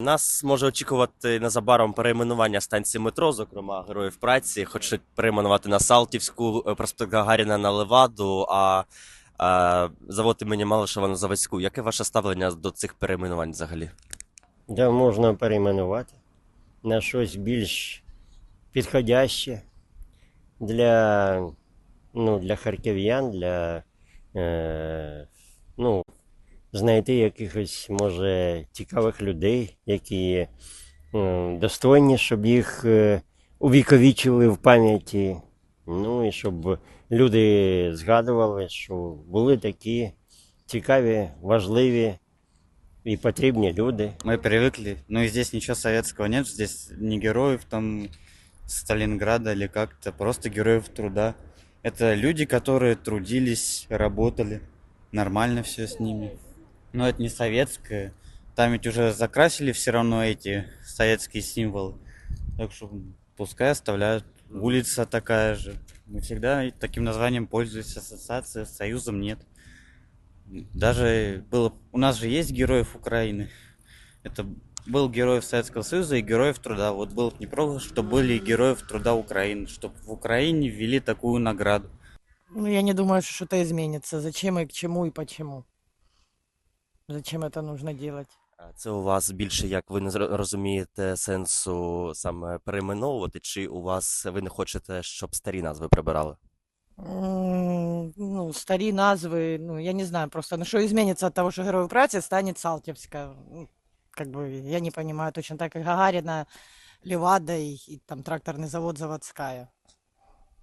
Нас може очікувати незабаром перейменування станції метро, зокрема героїв праці. Хочуть перейменувати на Салтівську, е, проспект Гагаріна на Леваду, а, а завод імені Малишева на Заводську. Яке ваше ставлення до цих перейменувань взагалі? де можна перейменувати на щось більш підходяще для, ну, для харків'ян, для е, ну, знайти якихось, може, цікавих людей, які е, достойні, щоб їх е, увіковічили в пам'яті. Ну і щоб люди згадували, що були такі цікаві, важливі і потрібні люди. Мы привыкли. Ну и здесь ничего советского нет. Здесь не героев там Сталинграда или как-то, просто героев труда. Это люди, которые трудились, работали. Нормально все с ними. Но это не советское. Там ведь уже закрасили все равно эти советские символы. Так что пускай оставляют. Улица такая же. Мы всегда таким названием пользуемся. Ассоциация с Союзом нет. Даже было... У нас же есть героев Украины. Это был героев Советского Союза и героев труда. Вот было бы неплохо, что были героев труда Украины, чтобы в Украине ввели такую награду. Ну, я не думаю, что что-то изменится. Зачем и к чему и почему? Зачем это нужно делать? А Це у вас більше як ви не зро- розумієте сенсу саме перейменовувати, чи у вас ви не хочете, щоб старі назви прибирали? М, Ну, старі назви, ну, я не знаю просто, ну, что изменится от того, что Героев праці станет Салтевская? Ну, Как бы, я не понимаю, точно так, как Гагарина, Левада и, и там тракторный завод Заводская.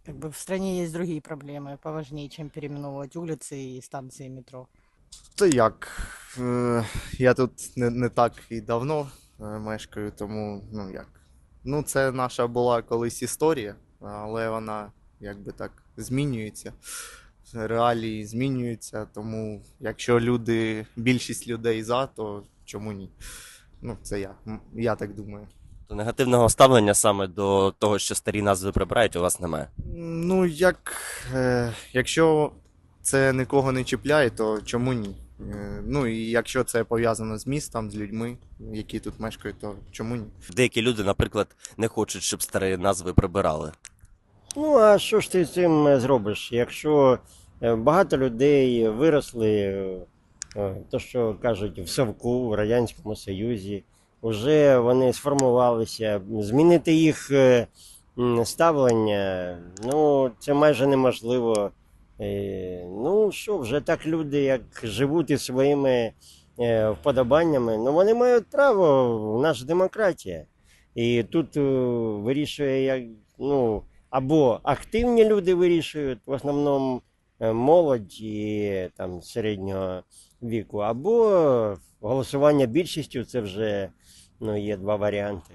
Как бы в стране есть другие проблемы, поважнее, чем переименовывать улицы и станции метро. Та як? Е, Я тут не, не так і давно е, мешкаю, тому ну як. Ну, це наша була колись історія, але вона якби так змінюється. Реалії змінюються, тому якщо люди, більшість людей за, то чому ні? Ну, це я. Я так думаю. То негативного ставлення саме до того, що старі назви прибирають, у вас немає. Ну, як, е, якщо це нікого не чіпляє, то чому ні? Е, ну і якщо це пов'язано з містом, з людьми, які тут мешкають, то чому ні? Деякі люди, наприклад, не хочуть, щоб старі назви прибирали. Ну, а що ж ти з цим е, зробиш? Якщо е, багато людей виросли, то що кажуть, в Совку, в Радянському Союзі, вже вони сформувалися, змінити їх ставлення, ну, це майже неможливо. Е, Ну, що, вже так люди, як живуть своїми е, вподобаннями, ну вони мають право, в нас демократія. І тут е, вирішує як, ну, або активні люди вирішують, в основному молодь і там середнього віку, або голосування більшістю це вже ну, є два варіанти.